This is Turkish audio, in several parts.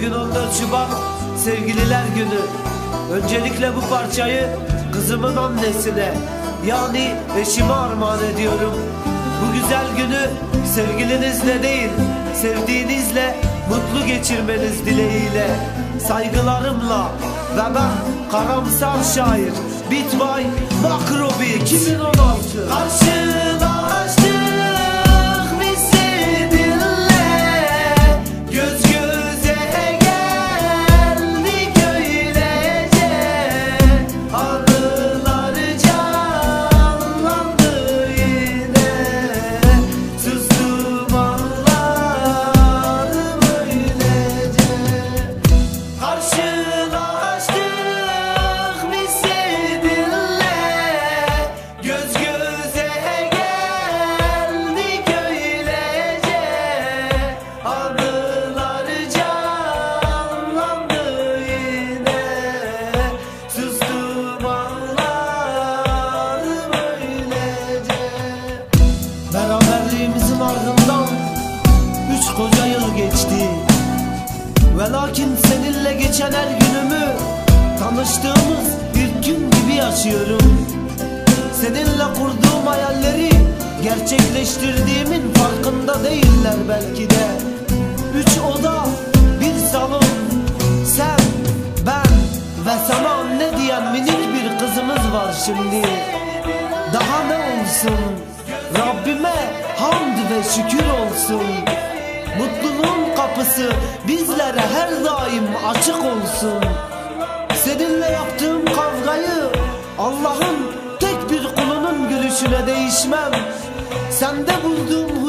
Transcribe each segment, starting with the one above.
Bugün 14 Şubat Sevgililer Günü. Öncelikle bu parçayı kızımın annesine yani eşime armağan ediyorum. Bu güzel günü sevgilinizle değil, sevdiğinizle mutlu geçirmeniz dileğiyle. Saygılarımla ve ben karamsar şair Bitbay Makrobi 2016 Karşılaştık koca yıl geçti. Ve lakin seninle geçen her günümü Tanıştığımız ilk gün gibi yaşıyorum. Seninle kurduğum hayalleri Gerçekleştirdiğimin farkında değiller belki de. Üç oda, bir salon Sen, ben ve sana anne diyen minik bir kızımız var şimdi. Daha ne olsun? Rabbime hamd ve şükür olsun Mutluluğun kapısı bizlere her daim açık olsun. Seninle yaptığım kavgayı Allah'ın tek bir kulunun gülüşüne değişmem. Sende bulduğum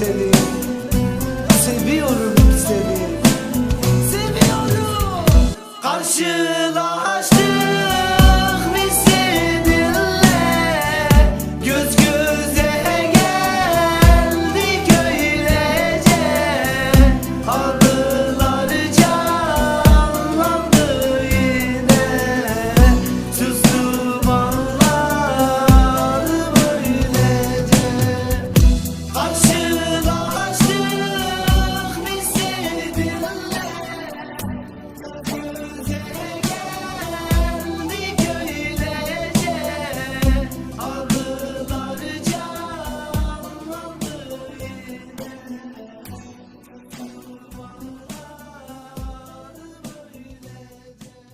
seni. Seviyorum seni. Seviyorum. Karşı